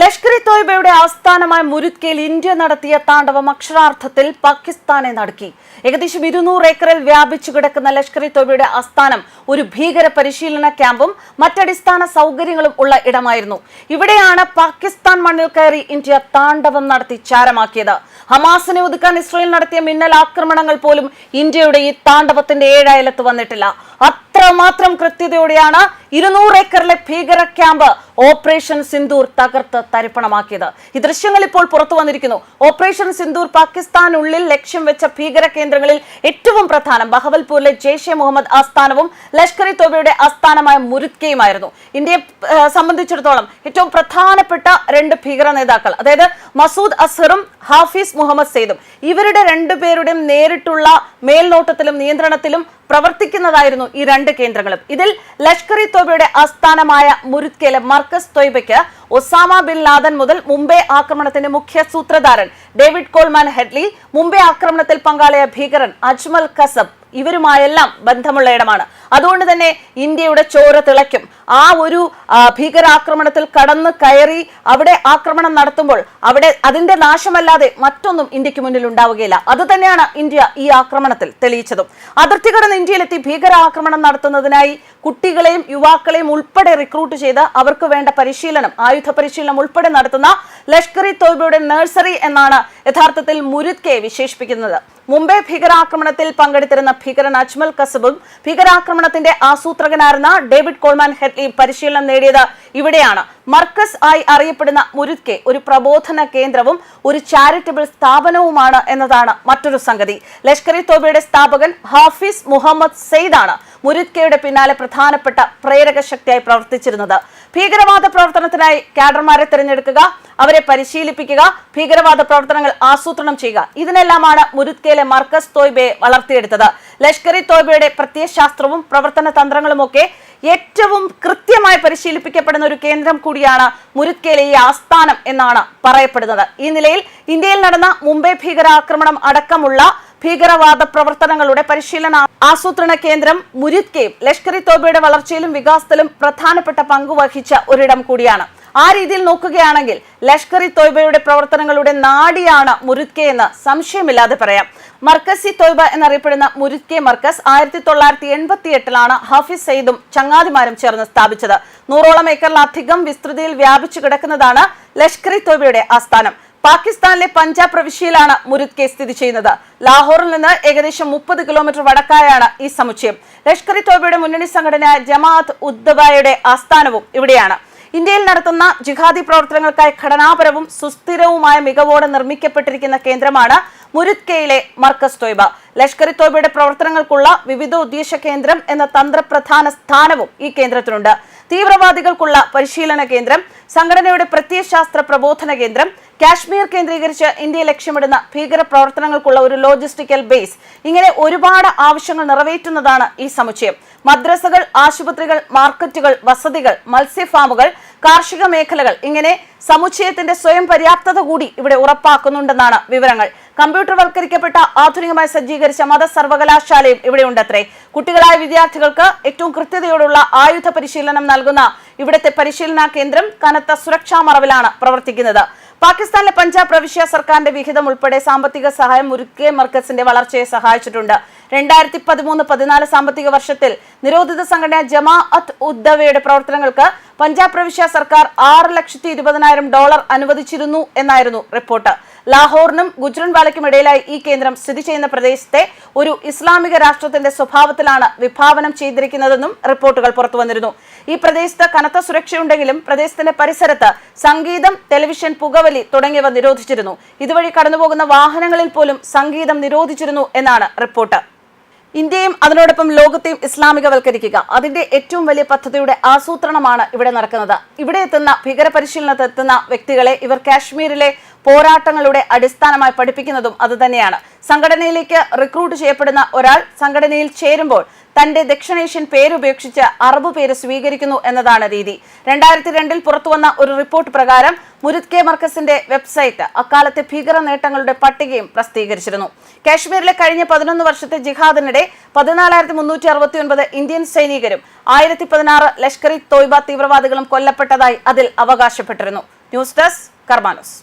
ലഷ്കർ ഇ തോയ്ബയുടെ ആസ്ഥാനമായ മുരുത്കയിൽ ഇന്ത്യ നടത്തിയ താണ്ഡവം അക്ഷരാർത്ഥത്തിൽ പാകിസ്ഥാനെ നടക്കി. ഏകദേശം ഇരുന്നൂറ് ഏക്കറിൽ വ്യാപിച്ചു കിടക്കുന്ന ലഷ്കർ ഇ തോയ്ബയുടെ ആസ്ഥാനം ഒരു ഭീകര പരിശീലന ക്യാമ്പും മറ്റടിസ്ഥാന സൗകര്യങ്ങളും ഉള്ള ഇടമായിരുന്നു. ഇവിടെയാണ് പാകിസ്ഥാൻ മണ്ണിൽ കയറി ഇന്ത്യ താണ്ഡവം നടത്തി ചാരമാക്കിയത്. ഹമാസിനെ ഒതുക്കാൻ ഇസ്രയേൽ നടത്തിയ മിന്നൽ ആക്രമണങ്ങൾ പോലും ഇന്ത്യയുടെ ഈ താണ്ഡവത്തിന്റെ ഏഴയലത്ത് വന്നിട്ടില്ല. അത്രമാത്രം കൃത്യതയോടെയാണ് ഇരുന്നൂറ് ഏക്കറിലെ ഭീകര ക്യാമ്പ് ഓപ്പറേഷൻ സിന്ദൂർ തകർത്ത് തരിപ്പണമാക്കിയത്. ഈ ദൃശ്യങ്ങൾ ഇപ്പോൾ പുറത്തു വന്നിരിക്കുന്നു. ഓപ്പറേഷൻ സിന്ദൂർ പാകിസ്ഥാനുള്ളിൽ ലക്ഷ്യം വെച്ച ഭീകര കേന്ദ്രങ്ങളിൽ ഏറ്റവും പ്രധാനം ബഹവൽപൂരിലെ ജെയ്ഷെ മുഹമ്മദ് ആസ്ഥാനവും ലഷ്കർ ഇ തോബയുടെ ആസ്ഥാനമായ മുരുത്കയുമായിരുന്നു ഇന്ത്യയെ സംബന്ധിച്ചിടത്തോളം ഏറ്റവും പ്രധാനപ്പെട്ട രണ്ട് ഭീകര നേതാക്കൾ അതായത് മസൂദ് അസറും ഹാഫിസ് മുഹമ്മദ് സെയ്ദും. ഇവരുടെ രണ്ടുപേരുടെയും നേരിട്ടുള്ള മേൽനോട്ടത്തിലും നിയന്ത്രണത്തിലും പ്രവർത്തിക്കുന്നതായിരുന്നു ഈ രണ്ട് കേന്ദ്രങ്ങളും. ഇതിൽ ലഷ്കർ ഇ തോബയുടെ ആസ്ഥാനമായ മുരുത്കയിലെ മർക്കസ് തൊയ്ബയ്ക്ക് ഒസാമ ബിൻ ലാദൻ മുതൽ മുംബൈ ആക്രമണത്തിന്റെ മുഖ്യ സൂത്രധാരൻ ഡേവിഡ് കോൾമാൻ ഹെഡ്ലി മുംബൈ ആക്രമണത്തിൽ പങ്കാളിയ ഭീകരൻ അജ്മൽ കസബ് ഇവരുമായെല്ലാം ബന്ധമുള്ള ഇടമാണ്. അതുകൊണ്ട് തന്നെ ഇന്ത്യയുടെ ചോര തിളയ്ക്കും. ആ ഒരു ഭീകരാക്രമണത്തിൽ കടന്ന് കയറി അവിടെ ആക്രമണം നടത്തുമ്പോൾ അവിടെ അതിന്റെ നാശമല്ലാതെ മറ്റൊന്നും ഇന്ത്യയ്ക്ക് മുന്നിൽ ഉണ്ടാവുകയില്ല. അത് തന്നെയാണ് ഇന്ത്യ ഈ ആക്രമണത്തിൽ തെളിയിച്ചതും. അതിർത്തി കടന്ന് ഇന്ത്യയിലെത്തി ഭീകരാക്രമണം നടത്തുന്നതിനായി കുട്ടികളെയും യുവാക്കളെയും ഉൾപ്പെടെ റിക്രൂട്ട് ചെയ്ത് അവർക്ക് വേണ്ട പരിശീലനം ആയുധ പരിശീലനം ഉൾപ്പെടെ നടത്തുന്ന ലഷ്കർ ഇ തോയ്ബയുടെ നഴ്സറി എന്നാണ് യഥാർത്ഥത്തിൽ മുരുത്കെ വിശേഷിപ്പിക്കുന്നത്. മുംബൈ ഭീകരാക്രമണത്തിൽ പങ്കെടുത്തിരുന്ന ഭീകരൻ അജ്മൽ കസബും ഭീകരാക്രമണത്തിന്റെ ആസൂത്രകനായിരുന്ന ഡേവിഡ് കോൾമാൻ ഹെഡ്ലിയും പരിശീലനം നേടിയത് ഇവിടെയാണ്. മർക്കസ് ആയി അറിയപ്പെടുന്ന മുരുത്കെ ഒരു പ്രബോധന കേന്ദ്രവും ഒരു ചാരിറ്റബിൾ സ്ഥാപനവുമാണ് എന്നതാണ് മറ്റൊരു സംഗതി. ലഷ്കർ ഇ തോബയുടെ സ്ഥാപകൻ ഹാഫിസ് മുഹമ്മദ് സെയ്ദാണ് മുരുത്കയുടെ പിന്നാലെ പ്രധാനപ്പെട്ട പ്രേരക ശക്തിയായി പ്രവർത്തിച്ചിരുന്നത്. ഭീകരവാദ പ്രവർത്തനത്തിനായി കാഡർമാരെ തിരഞ്ഞെടുക്കുക അവരെ പരിശീലിപ്പിക്കുക ഭീകരവാദ പ്രവർത്തനങ്ങൾ ആസൂത്രണം ചെയ്യുക. ഇതിനെല്ലാമാണ് മുരുത്കയിലെ മർക്കസ് തോയ്ബയെ വളർത്തിയെടുത്തത്. ലഷ്കർ ഇ തോയ്ബയുടെ പ്രത്യയശാസ്ത്രവും പ്രവർത്തന തന്ത്രങ്ങളുമൊക്കെ ഏറ്റവും കൃത്യമായി പരിശീലിപ്പിക്കപ്പെടുന്ന ഒരു കേന്ദ്രം കൂടിയാണ് മുരുത്കയിലെ ഈ ആസ്ഥാനം എന്നാണ് പറയപ്പെടുന്നത്. ഈ നിലയിൽ ഇന്ത്യയിൽ നടന്ന മുംബൈ ഭീകരാക്രമണം അടക്കമുള്ള ഭീകരവാദ പ്രവർത്തനങ്ങളുടെ പരിശീലന ആസൂത്രണ കേന്ദ്രം മുരിത്കയും ലഷ്കർ ഇ തോബയുടെ വളർച്ചയിലും വികാസത്തിലും പ്രധാനപ്പെട്ട പങ്കുവഹിച്ച ഒരിടം കൂടിയാണ്. ആ രീതിയിൽ നോക്കുകയാണെങ്കിൽ ലഷ്കർ ഇ തോയ്ബയുടെ പ്രവർത്തനങ്ങളുടെ നാടിയാണ് മുരുത്കെ എന്ന് സംശയമില്ലാതെ പറയാം. മർക്കസി തോയ്ബ എന്നറിയപ്പെടുന്ന മുരുത്കെ മർക്കസ് ആയിരത്തി തൊള്ളായിരത്തി എൺപത്തി എട്ടിലാണ് ഹഫീസ് സയ്യിദും ചങ്ങാതിമാരും ചേർന്ന് സ്ഥാപിച്ചത്. നൂറോളം ഏക്കറിലധികം വിസ്തൃതിയിൽ വ്യാപിച്ചു കിടക്കുന്നതാണ് ലഷ്കർ ഇ തോയ്ബയുടെ ആസ്ഥാനം. പാകിസ്ഥാനിലെ പഞ്ചാബ് പ്രവിശ്യയിലാണ് മുരുദ് കേസ് സ്ഥിതി ചെയ്യുന്നത്. ലാഹോറിൽ നിന്ന് ഏകദേശം മുപ്പത് കിലോമീറ്റർ വടക്കായാണ് ഈ സമുച്ചയം. ലഷ്കർ തോബയുടെ മുന്നണി സംഘടന ജമാഅത്ത് ഉദ്ദബയുടെ ആസ്ഥാനവും ഇവിടെയാണ്. ഇന്ത്യയിൽ നടത്തുന്ന ജിഹാദി പ്രവർത്തനങ്ങൾക്കായി ഘടനാപരവും സുസ്ഥിരവുമായ മികവോടെ നിർമ്മിക്കപ്പെട്ടിരിക്കുന്ന കേന്ദ്രമാണ് മുരുത്കയിലെ മർക്കസ് തോയ്ബ. ലഷ്കർ തോയ്ബയുടെ പ്രവർത്തനങ്ങൾക്കുള്ള വിവിധ ഉദ്ദേശ കേന്ദ്രം എന്ന തന്ത്രപ്രധാന സ്ഥാനവും ഈ കേന്ദ്രത്തിനുണ്ട്. തീവ്രവാദികൾക്കുള്ള പരിശീലന കേന്ദ്രം സംഘടനയുടെ പ്രത്യയശാസ്ത്ര പ്രബോധന കേന്ദ്രം കാശ്മീർ കേന്ദ്രീകരിച്ച് ഇന്ത്യ ലക്ഷ്യമിടുന്ന ഭീകര പ്രവർത്തനങ്ങൾക്കുള്ള ഒരു ലോജിസ്റ്റിക്കൽ ബേസ്. ഇങ്ങനെ ഒരുപാട് ആവശ്യങ്ങൾ നിറവേറ്റുന്നതാണ് ഈ സമുച്ചയം. മദ്രസകൾ ആശുപത്രികൾ മാർക്കറ്റുകൾ വസതികൾ മത്സ്യഫാമുകൾ കാർഷിക മേഖലകൾ ഇങ്ങനെ സമുച്ചയത്തിന്റെ സ്വയം പര്യാപ്തത കൂടി ഇവിടെ ഉറപ്പാക്കുന്നുണ്ടെന്നാണ് വിവരങ്ങൾ. കമ്പ്യൂട്ടർവൽക്കരിക്കപ്പെട്ട ആധുനികമായി സജ്ജീകരിച്ച മത സർവകലാശാലയും ഇവിടെ ഉണ്ടത്രേ കുട്ടികളായ വിദ്യാർത്ഥികൾക്ക് ഏറ്റവും കൃത്യതയോടുള്ള ആയുധ പരിശീലനം നൽകുന്ന ഇവിടുത്തെ പരിശീലന കേന്ദ്രം കനത്ത സുരക്ഷാ മറവിലാണ് പ്രവർത്തിക്കുന്നത്. പാകിസ്ഥാനിലെ പഞ്ചാബ് പ്രവിശ്യ സർക്കാരിന്റെ വിഹിതം ഉൾപ്പെടെ സാമ്പത്തിക സഹായം മുരുക്കെ മർക്കസിന്റെ വളർച്ചയെ സഹായിച്ചിട്ടുണ്ട്. രണ്ടായിരത്തി പതിമൂന്ന് പതിനാല് സാമ്പത്തിക വർഷത്തിൽ നിരോധിത സംഘടന ജമാ അത്ത് ഉദ്ദവയുടെ പ്രവർത്തനങ്ങൾക്ക് പഞ്ചാബ് പ്രവിശ്യ സർക്കാർ ആറ് ലക്ഷത്തി ഇരുപതിനായിരം ഡോളർ അനുവദിച്ചിരുന്നു എന്നായിരുന്നു റിപ്പോർട്ട്. ലാഹോറിനും ഗുജ്റൻവാലയ്ക്കും ഇടയിലായി ഈ കേന്ദ്രം സ്ഥിതി ചെയ്യുന്ന പ്രദേശത്തെ ഒരു ഇസ്ലാമിക രാഷ്ട്രത്തിന്റെ സ്വഭാവത്തിലാണ് വിഭാവനം ചെയ്തിരിക്കുന്നതെന്നും റിപ്പോർട്ടുകൾ പുറത്തു വന്നിരുന്നു. ഈ പ്രദേശത്ത് കനത്ത സുരക്ഷയുണ്ടെങ്കിലും പ്രദേശത്തിന്റെ പരിസരത്ത് സംഗീതം ടെലിവിഷൻ പുകവലി തുടങ്ങിയവ നിരോധിച്ചിരുന്നു. ഇതുവഴി കടന്നുപോകുന്ന വാഹനങ്ങളിൽ പോലും സംഗീതം നിരോധിച്ചിരുന്നു എന്നാണ് റിപ്പോർട്ട്. ഇന്ത്യയും അതിനോടൊപ്പം ലോകത്തെയും ഇസ്ലാമികവൽക്കരിക്കുക. അതിന്റെ ഏറ്റവും വലിയ പദ്ധതിയുടെ ആസൂത്രണമാണ് ഇവിടെ നടക്കുന്നത്. ഇവിടെ എത്തുന്ന ഭീകര പരിശീലനത്തെത്തുന്ന വ്യക്തികളെ ഇവർ കാശ്മീരിലെ പോരാട്ടങ്ങളുടെ അടിസ്ഥാനമായി പഠിപ്പിക്കുന്നതും അതുതന്നെയാണ്. സംഘടനയിലേക്ക് റിക്രൂട്ട് ചെയ്യപ്പെടുന്ന ഒരാൾ സംഘടനയിൽ ചേരുമ്പോൾ തന്റെ ദക്ഷിണേഷ്യൻ പേരുപേക്ഷിച്ച് അറബ് പേര് സ്വീകരിക്കുന്നു എന്നതാണ് രീതി. രണ്ടായിരത്തി രണ്ടിൽ പുറത്തുവന്ന ഒരു റിപ്പോർട്ട് പ്രകാരം മുരുത് കെ മർക്കസിന്റെ വെബ്സൈറ്റ് അക്കാലത്തെ ഭീകര നേട്ടങ്ങളുടെ പട്ടികയും പ്രസിദ്ധീകരിച്ചിരുന്നു. കാശ്മീരിലെ കഴിഞ്ഞ പതിനൊന്ന് വർഷത്തെ ജിഹാദിനിടെ പതിനാലായിരത്തി മുന്നൂറ്റി അറുപത്തി ഒൻപത് ഇന്ത്യൻ സൈനികരും ആയിരത്തി പതിനാറ് ലഷ്കർ ഇ തോയ്ബ തീവ്രവാദികളും കൊല്ലപ്പെട്ടതായി അതിൽ അവകാശപ്പെട്ടിരുന്നു. News desk കർമാനോസ്.